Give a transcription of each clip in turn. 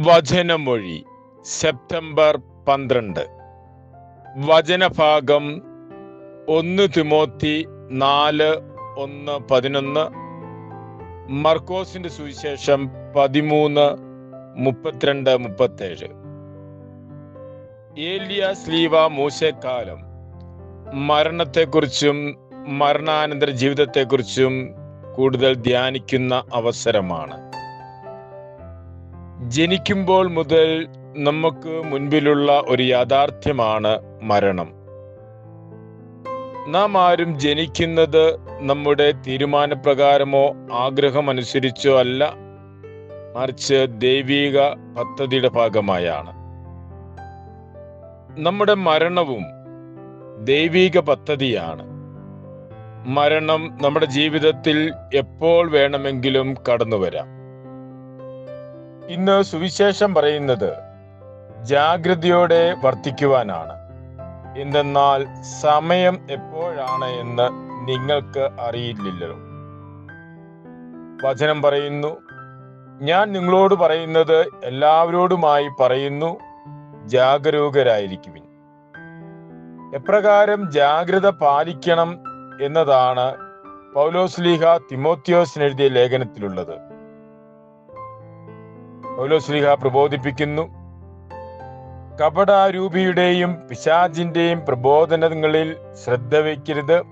വചനമൊഴി September പന്ത്രണ്ട്. വചനഭാഗം ഒന്ന് തിമോത്തി നാല് ഒന്ന് പതിനൊന്ന്. മർക്കോസിന്റെ സുവിശേഷം പതിമൂന്ന് മുപ്പത്തിരണ്ട് മുപ്പത്തേഴ്. ഏലിയ സ്ലീവ മൂശക്കാലം. മരണത്തെക്കുറിച്ചും മരണാനന്തര ജീവിതത്തെക്കുറിച്ചും കൂടുതൽ ധ്യാനിക്കുന്ന അവസരമാണ്. ജനിക്കുമ്പോൾ മുതൽ നമുക്ക് മുൻപിലുള്ള ഒരു യാഥാർത്ഥ്യമാണ് മരണം. നാം ആരും ജനിക്കുന്നത് നമ്മുടെ തീരുമാനപ്രകാരമോ ആഗ്രഹമനുസരിച്ചോ അല്ല. മറിച്ച് ദൈവിക പദ്ധതിയുടെ ഭാഗമായാണ്. നമ്മുടെ മരണവും ദൈവിക പദ്ധതിയാണ്. മരണം നമ്മുടെ ജീവിതത്തിൽ എപ്പോൾ വേണമെങ്കിലും കടന്നു വരാം ഇന്ന് സുവിശേഷം പറയുന്നത് ജാഗ്രതയോടെ വർത്തിക്കുവാനാണ്. എന്തെന്നാൽ സമയം എപ്പോഴാണ് എന്ന് നിങ്ങൾക്ക് അറിയില്ലല്ലോ. വചനം പറയുന്നു ഞാൻ നിങ്ങളോട് പറയുന്നത് എല്ലാവരോടുമായി പറയുന്നു ജാഗരൂകരായിരിക്കുവിൻ. എപ്രകാരം ജാഗ്രത പാലിക്കണം എന്നതാണ് പൗലോസ്ലീഹ തിമോത്യോസിന് എഴുതിയ ലേഖനത്തിലുള്ളത്. പൗലോസ്ലീഹ പ്രബോധിപ്പിക്കുന്നു. കപടാരൂപിയുടെയും പിശാജിന്റെയും പ്രബോധനങ്ങളിൽ ശ്രദ്ധ വയ്ക്കരുത്.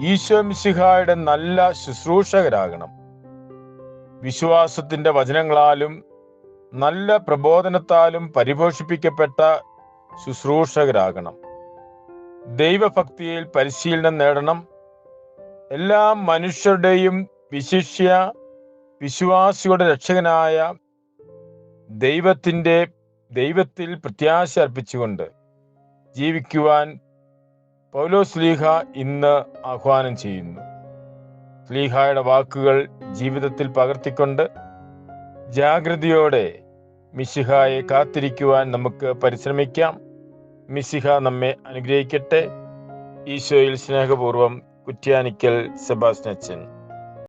ഈശോ മിശിഹായുടെ നല്ല ശുശ്രൂഷകരാകണം. വിശ്വാസത്തിന്റെ വചനങ്ങളാലും നല്ല പ്രബോധനത്താലും പരിപോഷിപ്പിക്കപ്പെട്ട ശുശ്രൂഷകരാകണം. ദൈവഭക്തിയിൽ പരിശീലനം നേടണം. എല്ലാ മനുഷ്യരുടെയും വിശിഷ്യ വിശ്വാസിയുടെ രക്ഷകനായ ദൈവത്തിന്റെ ദൈവത്തിൽ പ്രത്യാശ അർപ്പിച്ചുകൊണ്ട് ജീവിക്കുവാൻ പൗലോ സ്ലീഹ ഇന്ന് ആഹ്വാനം ചെയ്യുന്നു. സ്ലീഹായുടെ വാക്കുകൾ ജീവിതത്തിൽ പകർത്തിക്കൊണ്ട് ജാഗ്രതയോടെ മിശിഹായെ കാത്തിരിക്കുവാൻ നമുക്ക് പരിശ്രമിക്കാം. മിശിഹ നമ്മെ അനുഗ്രഹിക്കട്ടെ. ഈശോയിൽ സ്നേഹപൂർവം കുറ്റ്യാനിക്കൽ സെബാസ്നച്ചൻ